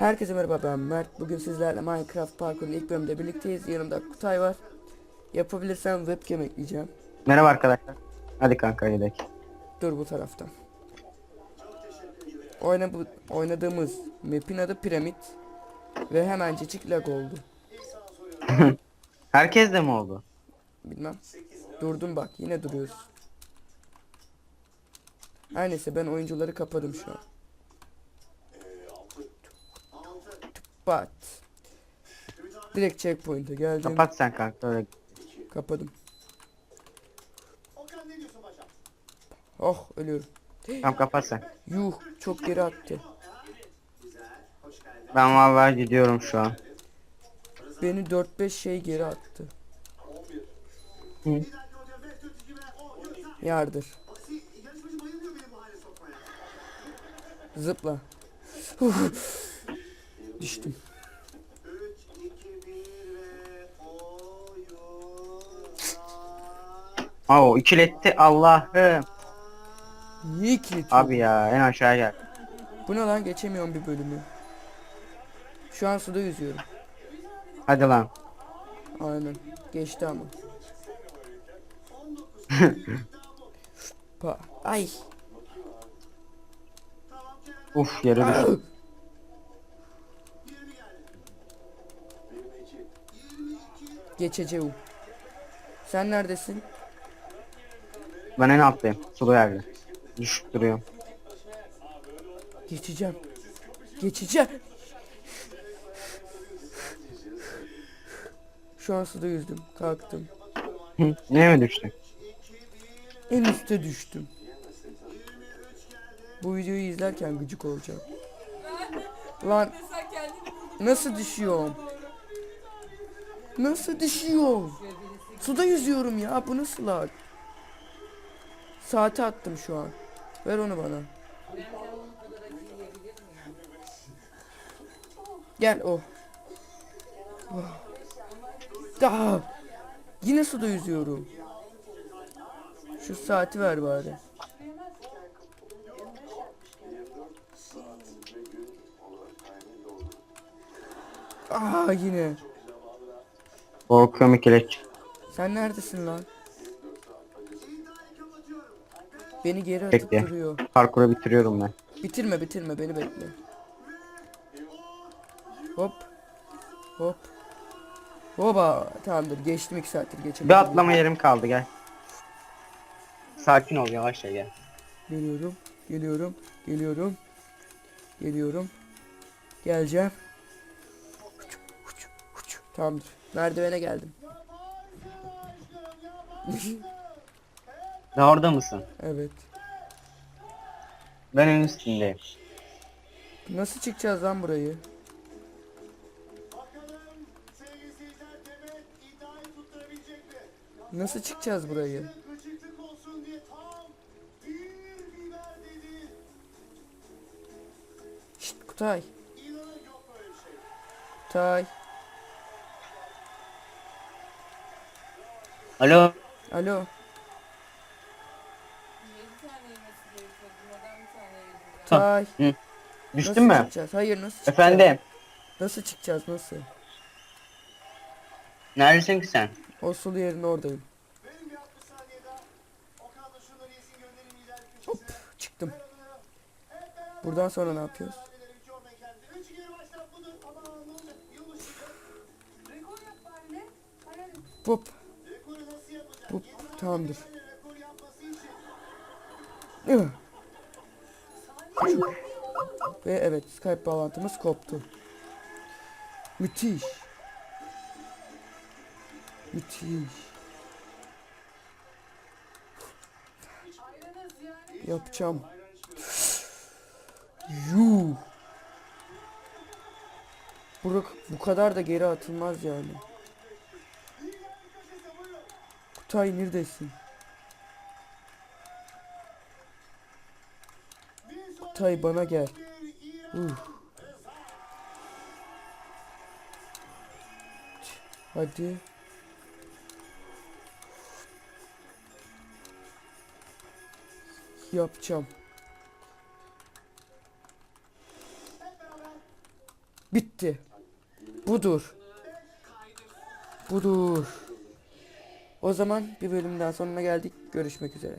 Herkese merhaba ben Mert. Bugün sizlerle Minecraft Parkur'un ilk bölümünde birlikteyiz. Yanımda Kutay var. Yapabilirsem webcam ekleyeceğim. Merhaba arkadaşlar. Hadi kanka gidelim. Dur bu taraftan. Oyna bu, oynadığımız map'in adı Piramit. Ve hemencecik lag oldu. Herkes de mi oldu? Bilmem. Durdum bak yine duruyoruz. Her neyse ben oyuncuları kapadım şu an. Bat. Direkt checkpoint'e geldim. Kapat sen kanka öyle. Kapadım. Oh ölüyorum. Tamam kapat sen. Yuh çok geri attı. Ben vallahi gidiyorum şu an. Beni 4-5 şey geri attı. Hı. Yardır. Zıpla. Düştüm. Aa ikiletti Allah'ım. Niye kilitli? Abi ya en aşağı gel. Bu ne lan geçemiyorum bir bölümü. Şu an suda yüzüyorum. Hadi lan. Aynen. Geçti ama. pa. Ay. Uf yere düştüm. Geçeceğim. Sen neredesin? Ben en alttayım. Sulu yerde. Düşüp duruyorum. Geçeceğim. Geçeceğim. Şu an suda yüzdüm. Kalktım. Neye mi düştün? En üste düştüm. Bu videoyu izlerken gıcık olacağım. Lan nasıl düşüyorum? Nasıl düşüyorum? Suda yüzüyorum ya bu nasıl lag? Saate attım şu an. Ver onu bana. Gel o. Oh. Daha. Yine suda yüzüyorum. Şu saati ver bari. Aa yine. Korkuyorum ikileç. Sen neredesin lan? Beni geri atıp Bekle. duruyor. Parkuru bitiriyorum ben. Bitirme bitirme beni bekle. Hop. Hop. Hoba. Tamamdır geçtim 2 saattir geçemedim. Bir atlama yerim kaldı gel. Sakin ol yavaşça gel. Geliyorum. Geliyorum. Geliyorum. Geliyorum. Geleceğim. Tamamdır. Merdivene geldim. Daha orada mısın? evet. Ben en üstündeyim. Nasıl çıkacağız lan burayı? Nasıl çıkacağız burayı? Şşt Kutay. Kutay. Alo. Alo. Kutay. Hı. Düştün mü? çıkacağız? Hayır nasıl çıkacağız? Efendim. Nasıl çıkacağız nasıl? Neredesin ki sen? O sulu yerin oradayım. Hop çıktım. Buradan sonra ne yapıyoruz? Hop. Tamamdır. Ve evet Skype bağlantımız koptu. Müthiş. Müthiş. Yapacağım. Yuh. Burak bu kadar da geri atılmaz yani. Kutay neredesin? Kutay bana gel. Uh. Hadi. Yapacağım. Bitti. Budur. Budur. O zaman bir bölüm daha sonuna geldik. Görüşmek üzere.